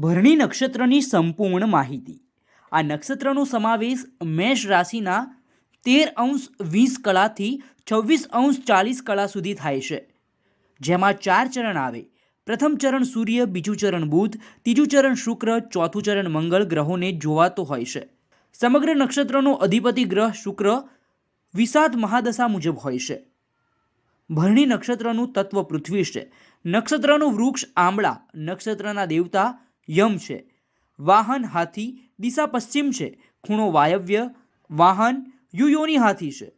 ભરણી નક્ષત્રની સંપૂર્ણ માહિતી. આ નક્ષત્રનો સમાવેશ મેષ રાશિના તેર અંશ વીસ કળાથી છવ્વીસ અંશ ચાલીસ કળા સુધી થાય છે. જેમાં ચાર ચરણ આવે. પ્રથમ ચરણ સૂર્ય, બીજું ચરણ બુધ, ત્રીજું ચરણ શુક્ર, ચોથું ચરણ મંગળ ગ્રહોને જોવાતો હોય છે. સમગ્ર નક્ષત્રનો અધિપતિ ગ્રહ શુક્ર, વિષાદ મહાદશા મુજબ હોય છે. ભરણી નક્ષત્રનું તત્વ પૃથ્વી છે. નક્ષત્રનું વૃક્ષ આંબળા, નક્ષત્રના દેવતા યમ છે. વાહન હાથી દિશા પશ્ચિમ છે. ખૂણો વાયવ્ય, વાહન યુયોની હાથી છે.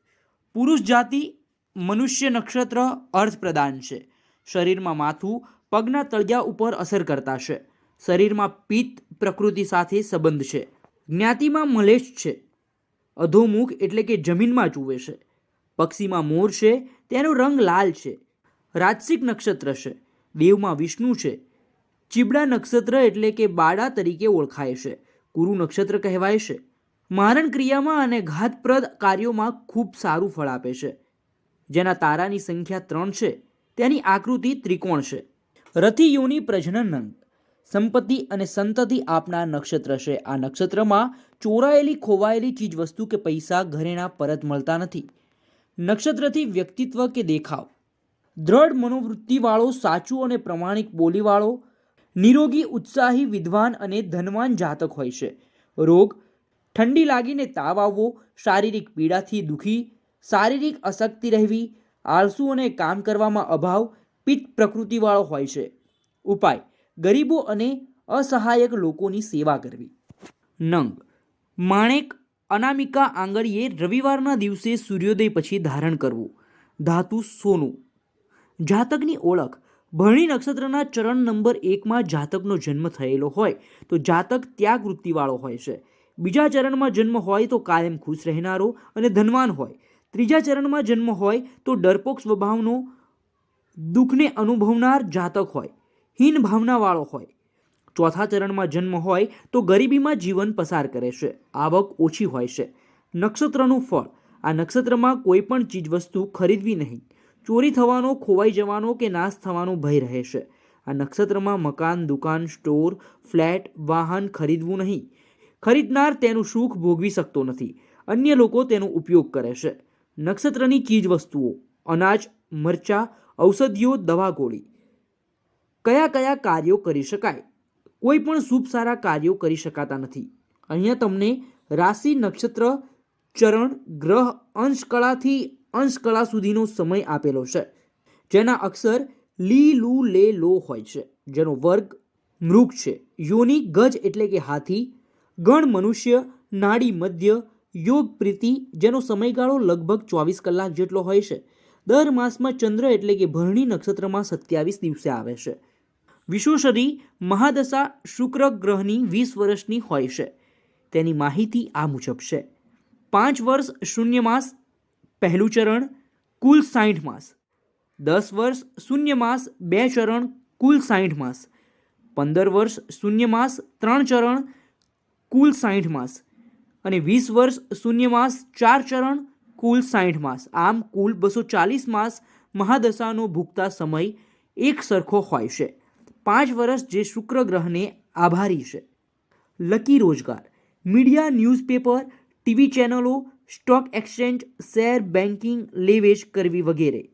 પુરુષ જાતિ, મનુષ્ય નક્ષત્ર અર્થ પ્રદાન છે. શરીરમાં માથું પગના તળિયા ઉપર અસર કરતા છે. શરીરમાં પિત્ત, પ્રકૃતિ સાથે સંબંધ છે. જ્ઞાતિમાં મલેશ છે. અધોમુખ એટલે કે જમીનમાં ચૂવે છે. પક્ષીમાં મોર છે. તેનો રંગ લાલ છે. રાજસિક નક્ષત્ર છે. દેવમાં વિષ્ણુ છે. ચીબડા નક્ષત્ર એટલે કે બાડા તરીકે ઓળખાય છે. કુરુ નક્ષત્ર કહેવાય છે. મારણ ક્રિયામાં અને ઘાતપ્રદ કાર્યોમાં ખૂબ સારું ફળ આપે છે. જેના તારાની સંખ્યા ત્રણ છે. તેની આકૃતિ ત્રિકોણ છે. રથી યોની પ્રજનન અંક સંપત્તિ અને સંતતિ આપનાર નક્ષત્ર છે. આ નક્ષત્રમાં ચોરાયેલી ખોવાયેલી ચીજવસ્તુ કે પૈસા ઘરેણા પરત મળતા નથી. નક્ષત્રથી વ્યક્તિત્વ કે દેખાવ. દ્રઢ મનોવૃત્તિવાળો, સાચું અને પ્રમાણિક બોલીવાળો નિરોગી, ઉત્સાહી, વિદ્વાન અને ધનવાન જાતક હોય છે. રોગ, ઠંડી લાગીને તાવ આવવો, શારીરિક પીડાથી દુઃખી, શારીરિક અશક્તિ રહેવી, આળસુ અને કામ કરવામાં અભાવ, પિત્ત પ્રકૃતિવાળો હોય છે. ઉપાય, ગરીબો અને અસહાયક લોકોની સેવા કરવી. નંગ, માણેક અનામિકા આંગળીએ રવિવારના દિવસે સૂર્યોદય પછી ધારણ કરવું. ધાતુ સોનું. જાતકની ઓળખ ભરણી નક્ષત્રના ચરણ નંબર એકમાં જાતકનો જન્મ થયેલો હોય તો જાતક ત્યાગ વૃત્તિવાળો હોય છે. બીજા ચરણમાં જન્મ હોય તો કાયમ ખુશ રહેનારો અને ધનવાન હોય. ત્રીજા ચરણમાં જન્મ હોય તો ડરપોક સ્વભાવનો દુઃખને અનુભવનાર જાતક હોય. હીન ભાવનાવાળો હોય. ચોથા ચરણમાં જન્મ હોય તો ગરીબીમાં જીવન પસાર કરે છે. આવક ઓછી હોય છે. નક્ષત્રનું ફળ. આ નક્ષત્રમાં કોઈ પણ ચીજવસ્તુ ખરીદવી નહીં. ચોરી થવાનો, ખોવાઈ જવાનો કે નાશ થવાનો ભય રહે છે. આ નક્ષત્રમાં મકાન, દુકાન, સ્ટોર, ફ્લેટ, વાહન ખરીદવું નહીં. ખરીદનાર તેનું સુખ ભોગવી શકતો નથી. અન્ય લોકો તેનો ઉપયોગ કરે છે. નક્ષત્રની ચીજવસ્તુઓ અનાજ, મરચા, ઔષધિઓ, દવા ગોળી. કયા કયા કાર્યો કરી શકાય? કોઈ પણ શુભ સારા કાર્યો કરી શકાતા નથી. અહીંયા તમને રાશિ, નક્ષત્ર, ચરણ, ગ્રહ અંશકળાથી અંશકળા સુધીનો સમય આપેલો છે, જેના અક્ષર લી લુ લે લો હોય છે, જેનો વર્ગ મૃગ છે. યોની ગજ એટલે કે હાથી, ગણ મનુષ્ય, નાડી મધ્ય, યોગ પ્રીતિ, જેનો સમયગાળો લગભગ ચોવીસ કલાક જેટલો હોય છે. દર માસમાં ચંદ્ર એટલે કે ભરણી નક્ષત્રમાં સત્યાવીસ દિવસે આવે છે. વિશ્વશરી મહાદશા શુક્ર ગ્રહની વીસ વર્ષની હોય છે. તેની માહિતી આ મુજબ છે. પાંચ વર્ષ શૂન્ય માસ પહેલું ચરણ કુલ સાઠ માસ. દસ વર્ષ શૂન્ય માસ બે ચરણ કુલ સાઠ માસ. પંદર વર્ષ શૂન્ય માસ ત્રણ ચરણ કુલ સાઠ માસ. અને વીસ વર્ષ શૂન્ય માસ ચાર ચરણ કુલ સાઠ માસ. આમ કુલ બસો ચાલીસ માસ મહાદશાનો ભૂગતા સમય એક સરખો હોય છે. પાંચ વર્ષ જે શુક્ર ગ્રહને આભારી છે. લકી રોજગાર. મીડિયા ન્યૂઝપેપર, ટીવી ચેનલો સ્ટોક એક્સચેન્જ, શેર બેન્કિંગ લેવેચ કરવી વગેરે.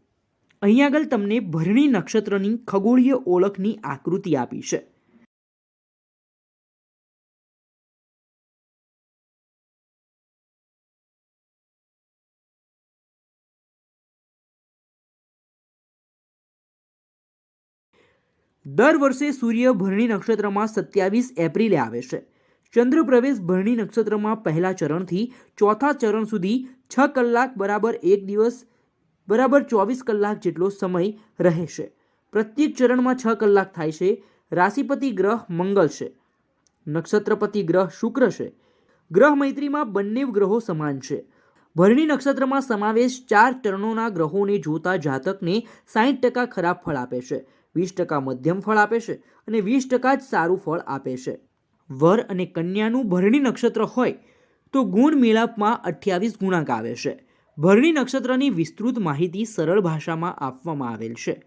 અહીં આગળ તમને ભરણી નક્ષત્રની ખગોળીય ઓળખની આકૃતિ આપી છે. દર વર્ષે સૂર્ય ભરણી નક્ષત્રમાં સત્યાવીસ એપ્રિલે આવે છે. ચંદ્ર પ્રવેશ ભરણી નક્ષત્રમાં પહેલા ચરણથી ચોથા ચરણ સુધી છ કલાક બરાબર એક દિવસ, બરાબર ચોવીસ કલાક જેટલો સમય રહેશે. પ્રત્યેક ચરણમાં છ કલાક થાય છે. રાશિપતિ ગ્રહ મંગળ છે. નક્ષત્રપતિ ગ્રહ શુક્ર છે. ગ્રહ મૈત્રીમાં બંને ગ્રહો સમાન છે. ભરણી નક્ષત્રમાં સમાવેશ ચાર ચરણોના ગ્રહોને જોતા જાતકને સાહીઠ ટકા ખરાબ ફળ આપે છે. વીસ ટકા મધ્યમ ફળ આપે છે અને વીસ ટકા જ સારું ફળ આપે છે. વર અને કન્યાનું ભરણી નક્ષત્ર હોય, તો ગુણ મિલાપમાં અઠ્યાવીસ ગુણાંક આવે છે. ભરણી નક્ષત્રની વિસ્તૃત માહિતી સરળ ભાષામાં આપવામાં આવેલ છે.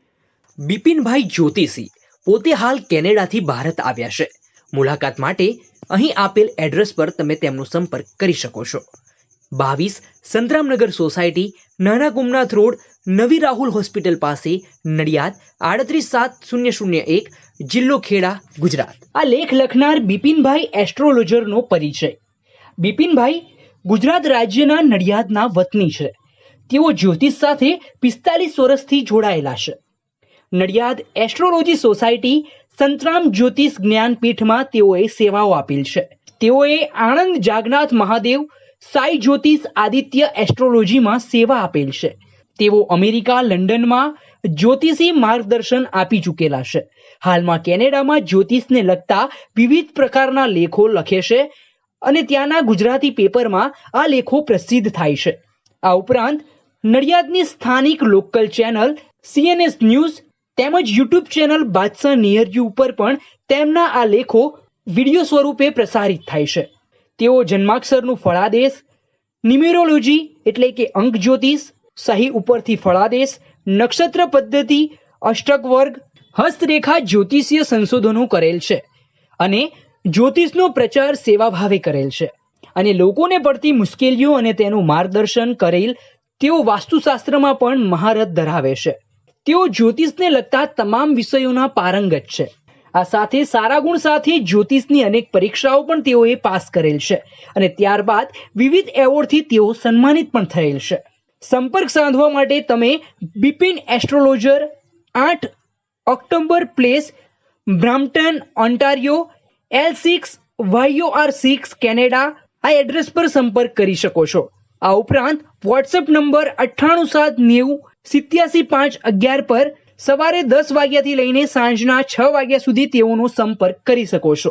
બિપિનભાઈ જ્યોતિષી પોતે હાલ કેનેડાથી ભારત આવ્યા છે. મુલાકાત માટે અહીં આપેલ એડ્રેસ પર તમે તેમનો સંપર્ક કરી શકો છો. બાવીસ, સંતરામનગર સોસાયટી નાના ગુમનાથ રોડ, નવી રાહુલ હોસ્પિટલ પાસે, નડિયાદ, આડત્રીસ સાત શૂન્ય શૂન્ય એક, જિલ્લો ખેડા, ગુજરાત. આ લેખ લખનાર બિપિનભાઈ એસ્ટ્રોલોજરનો પરિચય. બિપિનભાઈ ગુજરાત રાજ્યના નડિયાદના વતની છે. તેઓ જ્યોતિષ સાથે પિસ્તાલીસ વર્ષથી જોડાયેલા છે. નડિયાદ એસ્ટ્રોલોજી સોસાયટી સંતરામ જ્યોતિષ જ્ઞાનપીઠમાં તેઓએ સેવાઓ આપેલ છે. તેઓએ આણંદ જાગનાથ મહાદેવ સાઈ જ્યોતિષ આદિત્ય એસ્ટ્રોલોજીમાં સેવા આપેલ છે. તેઓ અમેરિકા, લંડનમાં જ્યોતિષી માર્ગદર્શન આપી ચૂકેલા છે. હાલમાં કેનેડામાં જ્યોતિષને લગતા વિવિધ પ્રકારના લેખો લખે છે અને ત્યાંના ગુજરાતી પેપરમાં આ લેખો પ્રસિદ્ધ થાય છે. આ ઉપરાંત નડિયાદની સ્થાનિક લોકલ ચેનલ સીએનએસ ન્યૂઝ તેમજ યુટ્યુબ ચેનલ બાદશાહ નિયરજી ઉપર પણ તેમના આ લેખો વીડિયો સ્વરૂપે પ્રસારિત થાય છે. તેઓ જન્માક્ષરનું ફળાદેશ ન્યુમેરોલોજી એટલે કે અંક જ્યોતિષ, સહી ઉપરથી ફળાદેશ, નક્ષત્ર પદ્ધતિ અષ્ટક વર્ગ હસ્તરેખા જ્યોતિષીય સંશોધનો કરેલ છે અને જ્યોતિષનો પ્રચાર સેવાભાવે કરેલ છે. અને લોકોને પડતી મુશ્કેલીઓ અને તેનું માર્ગદર્શન કરેલ તેઓ વાસ્તુશાસ્ત્રમાં પણ મહારથ ધરાવે છે. તેઓ જ્યોતિષને લગતા તમામ વિષયોના પારંગત છે. આ સાથે સારા ગુણ સાથે જ્યોતિષની અનેક પરીક્ષાઓ પણ તેઓએ પાસ કરેલ છે. અને ત્યારબાદ વિવિધ એવોર્ડથી તેઓ સન્માનિત પણ થયેલ છે. સંપર્ક સાધવા માટે તમે બિપિન એસ્ટ્રોલોજર આઠ October place, Brampton, Ontario, L six Y O R six, Canada, આ એડ્રેસ પર સંપર્ક કરી શકો છો. આ ઉપરાંત વોટ્સએપ નંબર અઠ્ઠાણું સાત નેવું સિત્યાસી પાંચ અગિયાર પર સવારે દસ વાગ્યાથી લઈને સાંજના છ વાગ્યા સુધી તેઓનો સંપર્ક કરી શકો છો.